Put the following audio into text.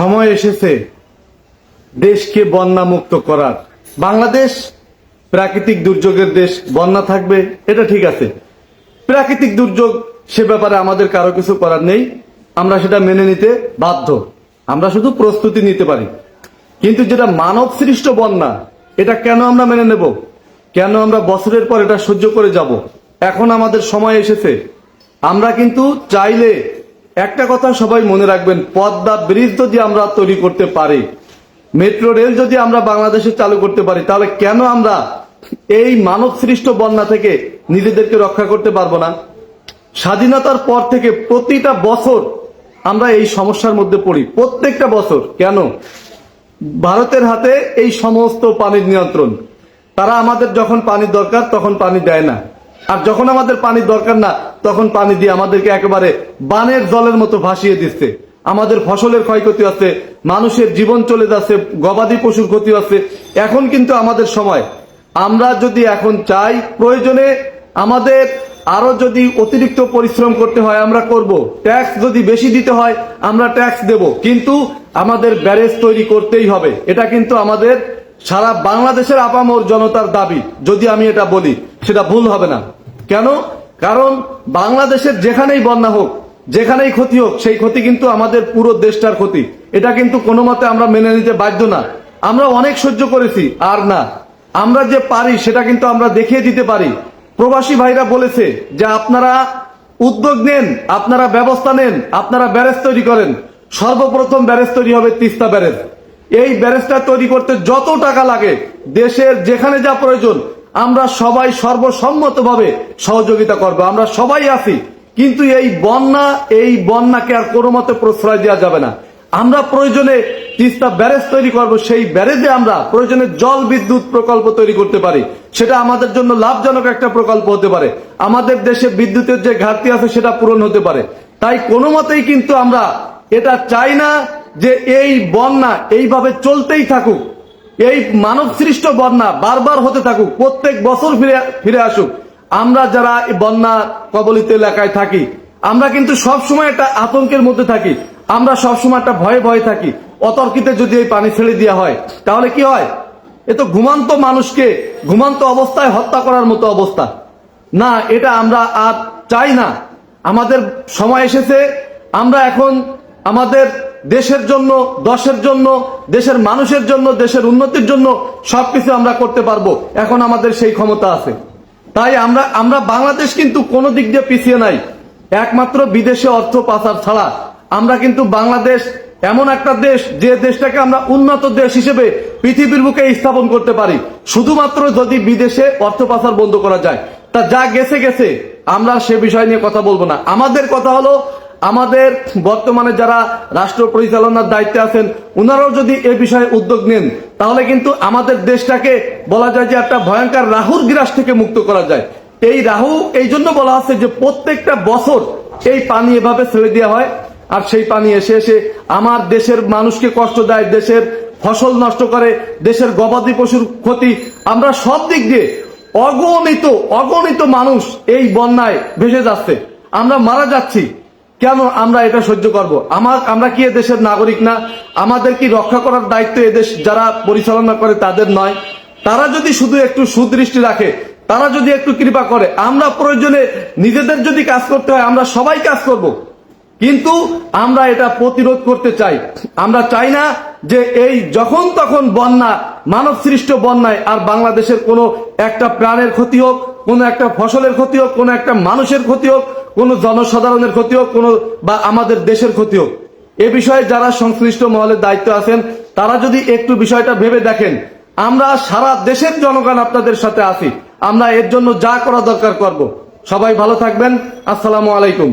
সময় এসেছে দেশকে বন্যা মুক্ত করার। বাংলাদেশ প্রাকৃতিক দুর্যোগের দেশ, বন্যা থাকবে, এটা ঠিক আছে। প্রাকৃতিক দুর্যোগ সে ব্যাপারে আমাদের কারও কিছু করার নেই। আমরা সেটা মেনে নিতে বাধ্য। আমরা শুধু প্রস্তুতি নিতে পারি। কিন্তু যেটা মানব সৃষ্ট বন্যা, এটা কেন আমরা মেনে নেব? কেন আমরা বছরের পর এটা সহ্য করে যাব? এখন আমাদের সময় এসেছে। আমরা কিন্তু চাইলে একটা কথা সবাই মনে রাখবেন, পদ্মা ব্রিজ যদি আমরা তৈরি করতে পারি, মেট্রো রেল যদি আমরা বাংলাদেশে চালু করতে পারি, তাহলে কেন আমরা এই মানব সৃষ্ট বন্যা থেকে নিজেদেরকে রক্ষা করতে পারব না? স্বাধীনতার পর থেকে প্রতিটা বছর আমরা এই সমস্যার মধ্যে পড়ি। প্রত্যেকটা বছর। কেন? ভারতের হাতে এই সমস্ত পানির নিয়ন্ত্রণ। তারা আমাদের যখন পানির দরকার, তখন পানি দেয় না। আর যখন আমাদের পানির দরকার না, তখন পানি দিয়ে আমাদেরকে একেবারে বানের জলের মতো ভাসিয়ে দিচ্ছে। আমাদের ফসলের ক্ষয়ক্ষতি আছে মানুষের জীবন চলে যাচ্ছে, গবাদি পশুর ক্ষতি আছে এখন কিন্তু আমাদের সময়। আমরা যদি এখন চাই প্রয়োজনে আমাদের আরও যদি অতিরিক্ত পরিশ্রম করতে হয়, আমরা করব। ট্যাক্স যদি বেশি দিতে হয়, আমরা ট্যাক্স দেব। কিন্তু আমাদের ব্যারেজ তৈরি করতেই হবে। এটা কিন্তু আমাদের সারা বাংলাদেশের আপামর জনতার দাবি। যদি আমি এটা বলি, সেটা ভুল হবে না। কেন? কারণ বাংলাদেশের যেখানেই বন্যা হোক, যেখানেই ক্ষতি হোক, সেই ক্ষতি কিন্তু আমাদের পুরো দেশটার ক্ষতি। এটা কিন্তু কোনো মতে আমরা মেনে নিতে বাধ্য না। আমরা অনেক সহ্য করেছি, আর না। আমরা যে পারি, সেটা কিন্তু আমরা দেখিয়ে দিতে পারি। প্রবাসী ভাইরা বলেছে যে আপনারা উদ্যোগ নেন, আপনারা ব্যবস্থা নেন, আপনারা ব্যারেজ তৈরি করেন। সর্বপ্রথম ব্যারেজ তৈরি হবে তিস্তা ব্যারেজ। এই ব্যারেজটা তৈরি করতে যত টাকা লাগে, দেশের যেখানে যা প্রয়োজন আমরা সবাই সর্বসম্মতভাবে সহযোগিতা করব, আমরা সবাই আছি। কিন্তু এই বন্যা, এই বন্যাকে আর কোনো মতে প্রশ্রয় দেওয়া যাবে না। আমরা প্রয়োজনে তিস্তা ব্যারেজ তৈরি করব, সেই ব্যারেজে আমরা প্রয়োজনে জল বিদ্যুৎ প্রকল্প তৈরি করতে পারি। সেটা আমাদের জন্য লাভজনক একটা প্রকল্প হতে পারে। আমাদের দেশে বিদ্যুতের যে ঘাটতি আছে, সেটা পূরণ হতে পারে। তাই কোনো মতেই কিন্তু আমরা এটা চাই না যে এই বন্যা এইভাবে চলতেই থাকুক। এই মানব সৃষ্ট বন্যা বারবার হতে থাকুক, প্রত্যেক বছর ফিরে ফিরে আসুক। আমরা যারা বন্যা কবলিত এলাকায় থাকি, আমরা কিন্তু সব সময় একটা আতঙ্কের মধ্যে থাকি। আমরা সব সময় একটা ভয়ে ভয়ে থাকি। অতর্কিতে যদি এই পানি ছেড়ে দেওয়া হয়, তাহলে কি হয়? এ তো ঘুমান্ত মানুষকে ঘুমান্ত অবস্থায় হত্যা করার মতো অবস্থা। না, এটা আমরা আর চাই না। আমাদের সময় এসেছে। আমরা এখন আমাদের দেশের জন্য, দশের জন্য, দেশের মানুষের জন্য, দেশের উন্নতির জন্য সবকিছু আমরা করতে পারব। এখন আমাদের সেই ক্ষমতা আছে। তাই আমরা আমরা বাংলাদেশ কিন্তু কোনো দিক দিয়ে পিছিয়ে নাই। একমাত্র বিদেশে অর্থ পাচার ছাড়া। আমরা কিন্তু বাংলাদেশ এমন একটা দেশ, যে দেশটাকে আমরা উন্নত দেশ হিসেবে পৃথিবীর বুকে স্থাপন করতে পারি। শুধুমাত্র যদি বিদেশে অর্থ পাচার বন্ধ করা যায়। তা যা গেছে গেছে। আমরা সে বিষয় নিয়ে কথা বলব না। আমাদের কথা হলো আমাদের বর্তমানে যারা রাষ্ট্র পরিচালনার দায়িত্বে আছেন ওনারাও যদি এ বিষয়ে উদ্যোগ নেন, তাহলে কিন্তু আমাদের দেশটাকে বলা যায় যে একটা ভয়ঙ্কর রাহুর গ্রাস থেকে মুক্ত করা যায়। এই রাহু, এই জন্য বলা হচ্ছে যে প্রত্যেকটা বছর এই পানি এভাবে ছেড়ে দেওয়া হয়, আর সেই পানি এসে এসে আমার দেশের মানুষকে কষ্ট দেয়, দেশের ফসল নষ্ট করে, দেশের গবাদি পশুর ক্ষতি। আমরা সব দিক দিয়ে অগণিত অগণিত মানুষ এই বন্যায় ভেসে যাচ্ছে। আমরা মারা যাচ্ছি। কেন আমরা এটা সহ্য করব? আমার, আমরা কি দেশের নাগরিক না? আমাদের কি রক্ষা করার দায়িত্ব এদেশ যারা পরিচালনা করে তাদের নয়? তারা যদি শুধু একটু সুদৃষ্টি রাখে, তারা যদি একটু কৃপা করে, আমরা প্রয়োজনে নিজেদের যদি কাজ করতে হয়, আমরা সবাই কাজ করব। কিন্তু আমরা এটা প্রতিরোধ করতে চাই। আমরা চাই না যে এই যখন তখন বন্যা, মানব সৃষ্ট বন্যায় আর বাংলাদেশের কোনো একটা প্রাণের ক্ষতি হোক, কোনো একটা ফসলের ক্ষতি হোক, কোনো একটা মানুষের ক্ষতি হোক কোনো জনসাধারণের ক্ষতি হোক কোনো বা আমাদের দেশের ক্ষতি হোক এ বিষয়ে যারা সংশ্লিষ্ট মহলের দায়িত্ব আছেন, তারা যদি একটু বিষয়টা ভেবে দেখেন, আমরা সারা দেশের জনগণ আপনাদের সাথে আছি। আমরা এর জন্য যা করা দরকার করব। সবাই ভালো থাকবেন। আসসালামু আলাইকুম।